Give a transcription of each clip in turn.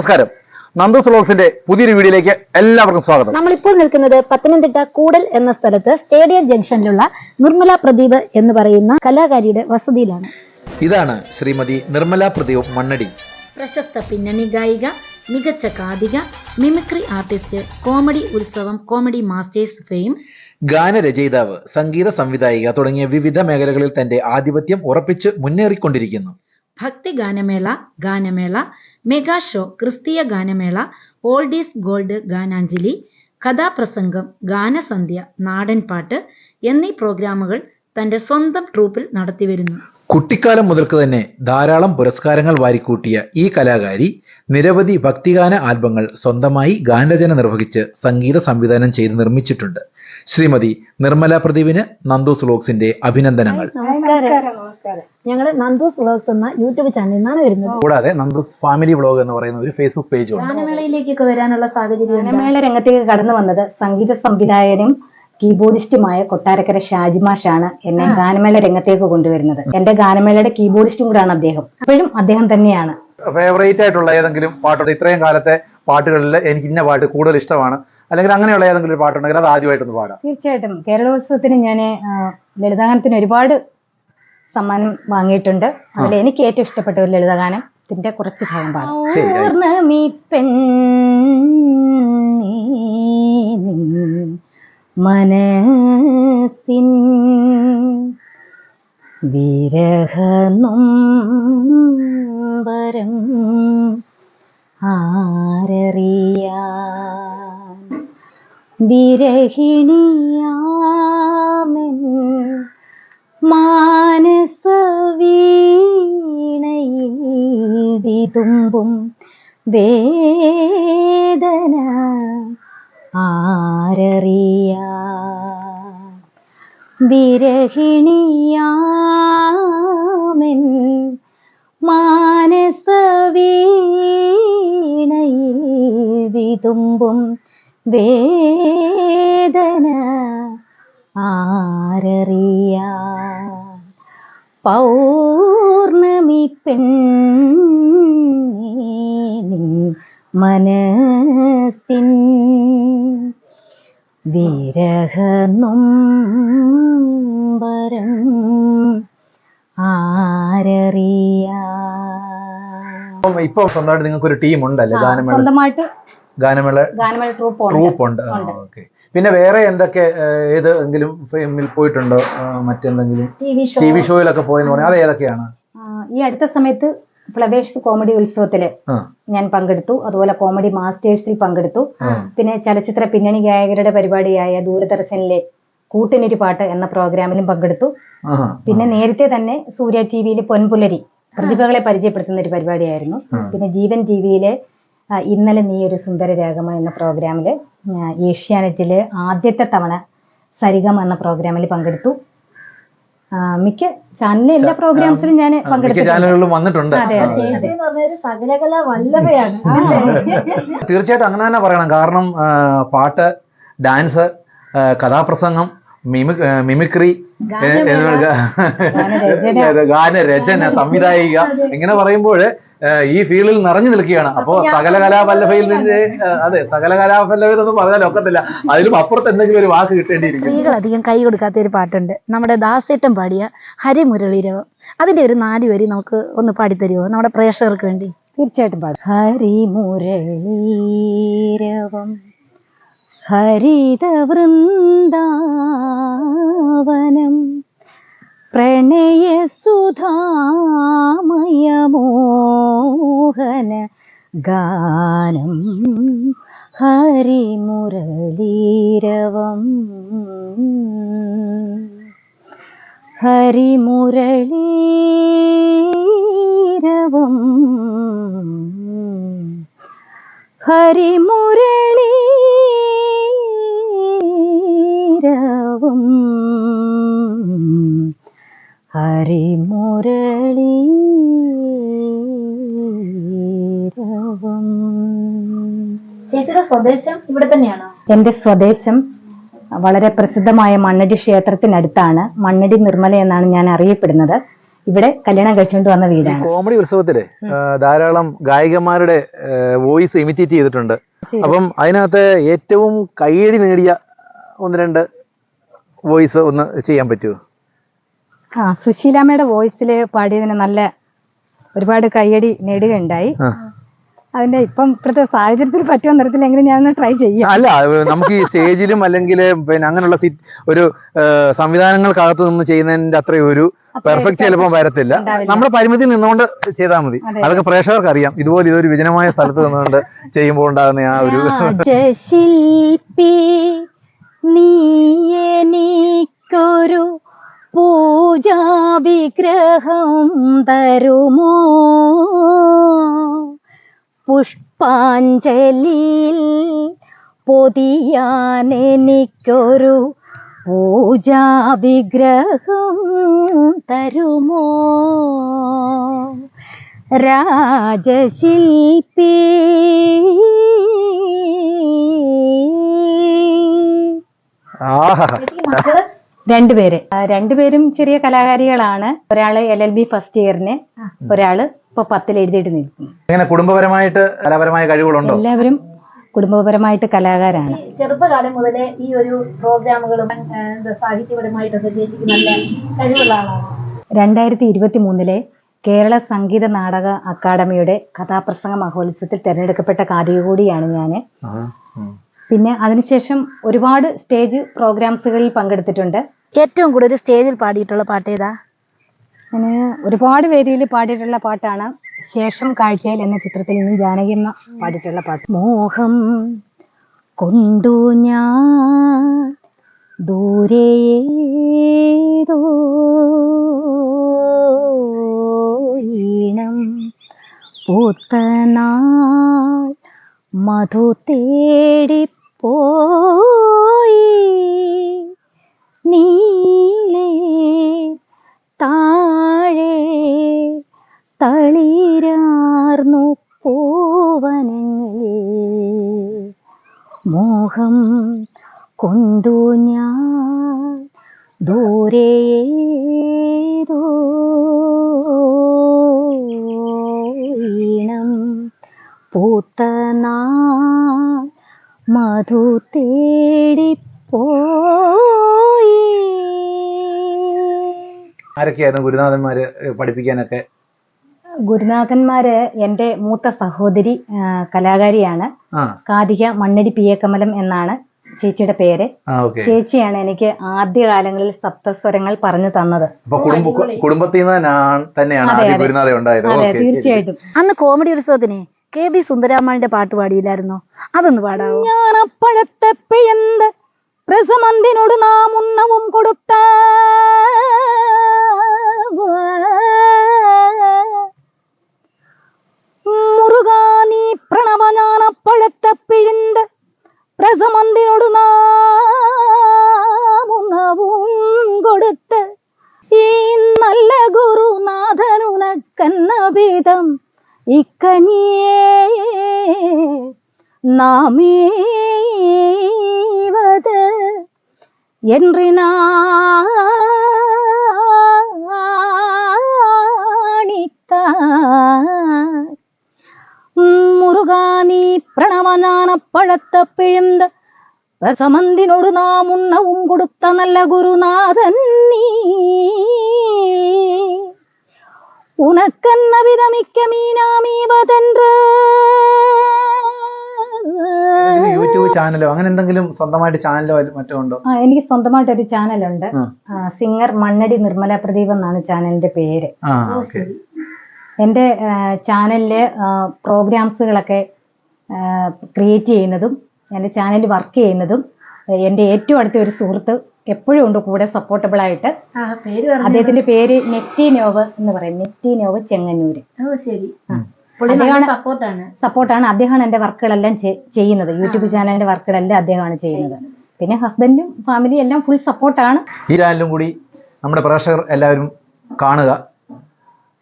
നമസ്കാരം. നന്ദു വ്ലോഗ്സിന്റെ പുതിയൊരു വീഡിയോയിലേക്ക് എല്ലാവർക്കും സ്വാഗതം. നമ്മളിപ്പോൾ നിൽക്കുന്നത് പത്തനംതിട്ട കൂടൽ എന്ന സ്ഥലത്ത് സ്റ്റേഡിയം ജംഗ്ഷനിലുള്ള നിർമ്മല പ്രദീപ് എന്ന് പറയുന്ന കലാകാരിയുടെ വസതിയിലാണ്. ഇതാണ് ശ്രീമതി നിർമ്മല പ്രദീപ് മണ്ണടി. പ്രശസ്ത പിന്നണി ഗായിക മികച്ച Kathika mimicry artist Comedy Utsavam Comedy Masters fame. ഗാനരചയിതാവ് സംഗീത സംവിധായിക തുടങ്ങിയ വിവിധ മേഖലകളിൽ തന്റെ ആധിപത്യം ഉറപ്പിച്ച് മുന്നേറിക്കൊണ്ടിരിക്കുന്നു. ഭക്തി ഗാനമേള ഗാനമേള മെഗാ ഷോ ക്രിസ്തീയ ഗാനമേള ഓൾഡ് ഈസ് ഗോൾഡ് ഗാനാഞ്ജലി കഥാപ്രസംഗം ഗാനസന്ധ്യ നാടൻപാട്ട് എന്നീ പ്രോഗ്രാമുകൾ തന്റെ സ്വന്തം ട്രൂപ്പിൽ നടത്തിവരുന്നു കുട്ടിക്കാലം മുതൽക്ക് തന്നെ ധാരാളം പുരസ്കാരങ്ങൾ വാരിക്കൂട്ടിയ ഈ കലാകാരി നിരവധി ഭക്തിഗാന ആൽബങ്ങൾ സ്വന്തമായി ഗാനരചന നിർവഹിച്ച് സംഗീത സംവിധാനം ചെയ്ത് നിർമ്മിച്ചിട്ടുണ്ട്. ശ്രീമതി നിർമ്മല പ്രദീപിന് നന്ദു സുലോക്സിന്റെ അഭിനന്ദനങ്ങൾ. നമസ്കാരം. ഞങ്ങൾ നന്ദൂസ് വ്ളോഗ്സ് എന്ന യൂട്യൂബ് ചാനലിൽ നിന്നാണ് വരുന്നത്. കൂടാതെ നന്ദൂസ് ഫാമിലി വ്ലോഗ് എന്ന് പറയുന്ന ഒരു ഫേസ്ബുക്ക് പേജ് ഉണ്ട്. ഗാനമേളയിലേക്കൊക്കെ വരാനുള്ള സാഹചര്യം ഗാനമേള രംഗത്തേക്ക് കടന്നു വന്നത് സംഗീത സംവിധായകനും കീബോർഡിസ്റ്റുമായ കൊട്ടാരക്കര ഷാജിമാഷാണ് എന്നെ ഗാനമേള രംഗത്തേക്ക് കൊണ്ടുവരുന്നത്. എന്റെ ഗാനമേളയുടെ കീബോർഡിസ്റ്റും കൂടാണ് അദ്ദേഹം. അപ്പോഴും അദ്ദേഹം തന്നെയാണ്. ഫേവറേറ്റ് ആയിട്ടുള്ള ഏതെങ്കിലും പാട്ടുണ്ട് ഇത്രയും കാലത്തെ പാട്ടുകളിൽ എനിക്ക് ഇന്ന പാട്ട് കൂടുതൽ ഇഷ്ടമാണ്. അല്ലെങ്കിൽ അങ്ങനെയുള്ള ഏതെങ്കിലും ഒരു പാട്ടുണ്ടെങ്കിൽ അത് ആദ്യമായിട്ടൊന്ന് പാടാം. തീർച്ചയായിട്ടും കേരളോത്സവത്തിന് ഞാൻ ലളിതഗാനത്തിന് ഒരുപാട് സമ്മാനം വാങ്ങിയിട്ടുണ്ട്. അതിൽ എനിക്ക് ഏറ്റവും ഇഷ്ടപ്പെട്ട ഒരു ലളിതഗാനം ഇതിന്റെ കുറച്ച് ഭാഗം പാടും. നിൻ മനസ്സിൻ വിരഹനൊമ്പരം ആരറിയാൻ വിരഹിണിയാമെൻ വിതുമ്പും വേദന ആരറിയ? വിരഹിണിയാമൻ മാനസവീണയിൽ വിതുമ്പും വേദന ആരറിയ? പൗർണമി പെണ്ണേ മനസ്സിൻ വിരഹനൊമ്പരം ആരറിയ? ഇപ്പൊ സ്വന്തമായിട്ട് നിങ്ങൾക്ക് ഒരു ടീം ഉണ്ടല്ലേ ഗാനമേള സ്വന്തമായിട്ട് ഗാനമേള ഗാനമേള ട്രൂപ്പ് ഉണ്ട്. ട്രൂപ്പ് ഉണ്ട്. ഓക്കെ. പിന്നെ വേറെ എന്തൊക്കെ ഏത് ഏതെങ്കിലും ഫിലിമിൽ പോയിട്ടുണ്ടോ? മറ്റെന്തെങ്കിലും? ടി വി ഷോയിലൊക്കെ പോയെന്ന് പറഞ്ഞാൽ അത് ഏതൊക്കെയാണ്? ഈ അടുത്ത സമയത്ത് ഫ്ലവേഴ്സ് കോമഡി ഉത്സവത്തിൽ ഞാൻ പങ്കെടുത്തു. അതുപോലെ കോമഡി മാസ്റ്റേഴ്സിൽ പങ്കെടുത്തു. പിന്നെ ചലച്ചിത്ര പിന്നണി ഗായകരുടെ പരിപാടിയായ ദൂരദർശനിലെ കൂട്ടിനൊരു പാട്ട് എന്ന പ്രോഗ്രാമിലും പങ്കെടുത്തു. പിന്നെ നേരത്തെ തന്നെ സൂര്യ ടി വിയിൽ പൊൻപുലരി പ്രതിഭകളെ പരിചയപ്പെടുത്തുന്ന ഒരു പരിപാടിയായിരുന്നു. പിന്നെ ജീവൻ ടി വിയിലെ ഇന്നലെ നീ ഒരു സുന്ദര രാഗമ എന്ന പ്രോഗ്രാമിൽ ഞാൻ ഏഷ്യാനെറ്റിൽ ആദ്യത്തെ തവണ സരിഗം എന്ന പ്രോഗ്രാമിൽ പങ്കെടുത്തു. മിക്ക ചാനലിലെ എല്ലാ പ്രോഗ്രാംസിലും ഞാൻ പങ്കെടുത്തിട്ടുണ്ട്. ചാനലുകളിലും വന്നിട്ടുണ്ട്. സകലകല വല്ലഭയാണ് തീർച്ചയായിട്ടും. അങ്ങനെ തന്നെ പറയണം. കാരണം പാട്ട് ഡാൻസ് കഥാപ്രസംഗം മിമിക്രി. ഗാനരചന. സംവിധായിക ഇങ്ങനെ പറയുമ്പോൾ ഈ ഫീൽഡിൽ നിറഞ്ഞു നിൽക്കുകയാണ്. അപ്പോ സകല കലാപല്ലഭയിൽ നിന്ന് അതെ സകല കലാവല്ലഭ എന്നൊന്നും പറഞ്ഞാൽ ഒക്കത്തില്ല. അതിലും അപ്പുറത്ത് എന്തെങ്കിലും ഒരു വാക്ക് കിട്ടേണ്ടിയിരിക്കും സ്ത്രീകൾ അധികം കൈ കൊടുക്കാത്ത ഒരു പാട്ടുണ്ട്. നമ്മുടെ ദാസേട്ടം പാടിയ ഹരിമുരളീരവം. അതിന്റെ ഒരു നാല് വരി നമുക്ക് ഒന്ന് പാടിത്തരുമോ നമ്മുടെ പ്രേക്ഷകർക്ക് വേണ്ടി. തീർച്ചയായിട്ടും പാടും. ഹരിമുരളീരവം ഹരിത വൃന്ദാവനം ഗാനം ഹരിമുരളീരവം ഹരിമുരളീരവം ഹരിമുരളീരവം ഹരിമുരളീരവം ചേച്ചിയുടെ സ്വദേശം ഇവിടെ തന്നെയാണോ? എന്റെ സ്വദേശം വളരെ പ്രസിദ്ധമായ മണ്ണടി ക്ഷേത്രത്തിനടുത്താണ്. മണ്ണടി നിർമ്മല എന്നാണ് ഞാൻ അറിയപ്പെടുന്നത്. ഇവിടെ കല്യാണം കഴിച്ചുകൊണ്ട് വന്ന വീടാണ്. കോമഡി ഉത്സവത്തിൽ ധാരാളം ഗായികമാരുടെ വോയിസ് ഇമിറ്റേറ്റ് ചെയ്തിട്ടുണ്ട്. അപ്പം അതിനകത്ത് ഏറ്റവും കയ്യടി നേടിയ ഒന്ന് രണ്ട് വോയിസ് ഒന്ന് ചെയ്യാൻ പറ്റുമോ ആ സുശീലാമ്മയുടെ വോയിസിൽ പാടിയതിന് നല്ല ഒരുപാട് കയ്യടി നേടുകയുണ്ടായി. അതിന്റെ ഇപ്പം ഇപ്പോഴത്തെ സാഹചര്യത്തിൽ തരത്തിൽ എങ്കിലും ഞാനൊന്ന് ട്രൈ ചെയ്യാം. അല്ല നമുക്ക് ഈ സ്റ്റേജിലും അല്ലെങ്കിൽ പിന്നെ അങ്ങനെയുള്ള ഒരു സംവിധാനങ്ങൾക്കകത്ത് നിന്ന് ചെയ്യുന്നതിന്റെ അത്രയും ഒരു പെർഫെക്റ്റ് ചിലപ്പോൾ വരത്തില്ല. നമ്മുടെ പരിമിതിയിൽ നിന്നുകൊണ്ട് ചെയ്താൽ മതി. അതൊക്കെ പ്രേക്ഷകർക്ക് അറിയാം ഇതുപോലെ ഇതൊരു വിജനമായ സ്ഥലത്ത് നിന്നുകൊണ്ട് ചെയ്യുമ്പോൾ ഉണ്ടാകുന്ന ആ ഒരു രാജശില്പി നീ എനിക്കൊരു പൂജാ വിഗ്രഹം തരുമോ? പുഷ്പാഞ്ജലിയിൽ പൊതിയാനെനിക്കൊരു പൂജാവിഗ്രഹം പൂജാ വിഗ്രഹം തരുമോ? രാജശില്പി ആഹാ. രണ്ടുപേര്. രണ്ടുപേരും ചെറിയ കലാകാരികളാണ്. ഒരാൾ എൽ എൽ ബി ഫസ്റ്റ് ഇയറിന് ഒരാൾ ഇപ്പൊ പത്തിൽ എഴുതിയിട്ട് നിൽക്കുന്നു. എങ്ങനെ കുടുംബപരമായിട്ട് കലാപരമായ കഴിവുകളുണ്ടോ? എല്ലാവരും കുടുംബപരമായിട്ട് കലാകാരാണ്. ചെറുപ്പകാലം മുതലേ ഈ ഒരു പ്രോഗ്രാമുകളും എന്താ സാഹിത്യപരമായിട്ടൊക്കെ ചേച്ചിക്ക് നല്ല കഴിവുള്ള ആളാണ്? രണ്ടായിരത്തി ഇരുപത്തി മൂന്നിലെ കേരള സംഗീത നാടക അക്കാദമിയുടെ കഥാപ്രസംഗ മഹോത്സവത്തിൽ തിരഞ്ഞെടുക്കപ്പെട്ട കാര്യം കൂടിയാണ് ഞാൻ പിന്നെ അതിനുശേഷം ഒരുപാട് സ്റ്റേജ് പ്രോഗ്രാംസുകളിൽ പങ്കെടുത്തിട്ടുണ്ട്. ഏറ്റവും കൂടുതൽ സ്റ്റേജിൽ പാടിയിട്ടുള്ള പാട്ട് ഏതാ? ഞാൻ ഒരുപാട് വേദിയിൽ പാടിയിട്ടുള്ള പാട്ടാണ് ശേഷം കാഴ്ചയിൽ എന്ന ചിത്രത്തിൽ നിന്നും ജാനകിയമ്മ പാടിയിട്ടുള്ള പാട്ട്. മോഹം കൊണ്ടു ഞാൻ ദൂരേതോ ഈണം പൂത്തനാൾ മധു തേടിപ്പോയി. നീലേ പൂത്തനാൾ മധു തേടിപ്പോയി. ആരൊക്കെയായിരുന്നു ഗുരുനാഥന്മാര് പഠിപ്പിക്കാനൊക്കെ? ഗുരുനാഥന്മാര് എന്റെ മൂത്ത സഹോദരി ആ, കലാകാരിയാണ്. ആ. കാതിക മണ്ണടി പി എ കമലം എന്നാണ് ചേച്ചിയുടെ പേര്. ആ ഓക്കെ. ചേച്ചിയാണ് എനിക്ക് ആദ്യകാലങ്ങളിൽ സപ്തസ്വരങ്ങൾ പറഞ്ഞു തന്നത്. അപ്പൊ കുടുംബ കുടുംബത്തിൽ നിന്ന് തന്നെയാണ്- തന്നെയാണ് അതെ, ആദ്യ അതെ. ഗുരുനാഥ ഉണ്ടായത്. അതെ ഓക്കെ ശരി. തീർച്ചയായിട്ടും. അന്ന് കോമഡി ഉത്സവത്തിന് കെ ബി സുന്ദരാമാന്റെ പാട്ട് പാടിയില്ലായിരുന്നോ? അതൊന്ന് പാടാവോ? ഞാനപ്പഴത്തെ പിഴന്ത് പ്രസമന്തിനോട് നാം ഉണ്ണവും കൊടുത്ത മുറുകാ നീ പ്രണവ ഞാനപ്പഴത്തെ പിഴിന്ത് പ്രസമന്തിനോട് നാം ഉണ്ണവും കൊടുത്ത് ഈ നല്ല ഗുരുനാഥനുനക്കന്നവിധം ഇക്കനിയേ നാമേവത് என்றினாணித்தார் முருகானி பிரணவஞான பழத்த பிழிந்த ரசமந்தினொடு நாம் உண்ணவும் கொடுத்த நல்ல குருநாதன் நீ. വിരമിക്ക മീനാമീവതെன்று ഏതെങ്കിലും യൂട്യൂബ് ചാനലോ അങ്ങനെ എന്തെങ്കിലും സ്വന്തമായിട്ട് ചാനലോ മറ്റോ ഉണ്ടോ? ആ, എനിക്ക് സ്വന്തമായിട്ട് ഒരു ചാനലുണ്ട്. സിംഗർ മണ്ണടി നിർമ്മല പ്രദീപ് എന്നാണ് ചാനലിന്റെ പേര്. എന്റെ എന്റെ ചാനലിൽ പ്രോഗ്രാംസുകളൊക്കെ ക്രിയേറ്റ് ചെയ്യുന്നതും എന്റെ ചാനലിൽ വർക്ക് ചെയ്യുന്നതും എന്റെ എന്റെ ഏറ്റവും അടുത്ത ഒരു സുഹൃത്ത് എപ്പോഴും ഉണ്ട് കൂടെ സപ്പോർട്ടബിൾ ആയിട്ട്. ആ പേര് അദ്ദേഹത്തിന്റെ പേര് നെറ്റി നോവ് എന്ന് പറയും. നെറ്റി നോവ് ചെങ്ങന്നൂര്. ഓ ശരി. സപ്പോർട്ടാണ് സപ്പോർട്ടാണ് അദ്ദേഹമാണ് എന്റെ വർക്കുകളെല്ലാം ചെയ്യുന്നത്. യൂട്യൂബ് ചാനലിന്റെ വർക്കുകളെല്ലാം അദ്ദേഹമാണ് ചെയ്യുന്നത്. പിന്നെ ഹസ്ബൻഡും ഫാമിലി എല്ലാം ഫുൾ സപ്പോർട്ടാണ് ഈ ചാനലും കൂടി നമ്മുടെ പ്രേക്ഷകർ എല്ലാവരും കാണുക.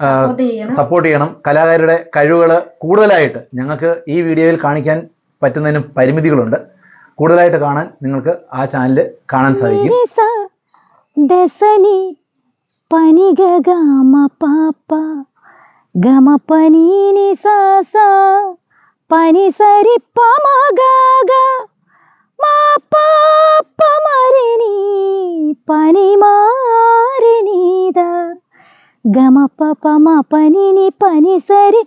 സപ്പോർട്ട് ചെയ്യണം. സപ്പോർട്ട് ചെയ്യണം. കലാകാരുടെ കഴിവുകൾ കൂടുതലായിട്ട് ഞങ്ങൾക്ക് ഈ വീഡിയോയിൽ കാണിക്കാൻ പറ്റുന്നതിന് പരിമിതികളുണ്ട്. കൂടുതലായിട്ട് കാണാൻ നിങ്ങൾക്ക് ആ ചാനൽ കാണാൻ സാധിക്കും. ദസനി പനി ഗമ പാപ്പ ഗമ പനീനി സാസ പനി സരി പമ ഗ പാപ്പ മരിനി പനി മാരിനീത ഗമ പ പമ പനിനി പനി സരി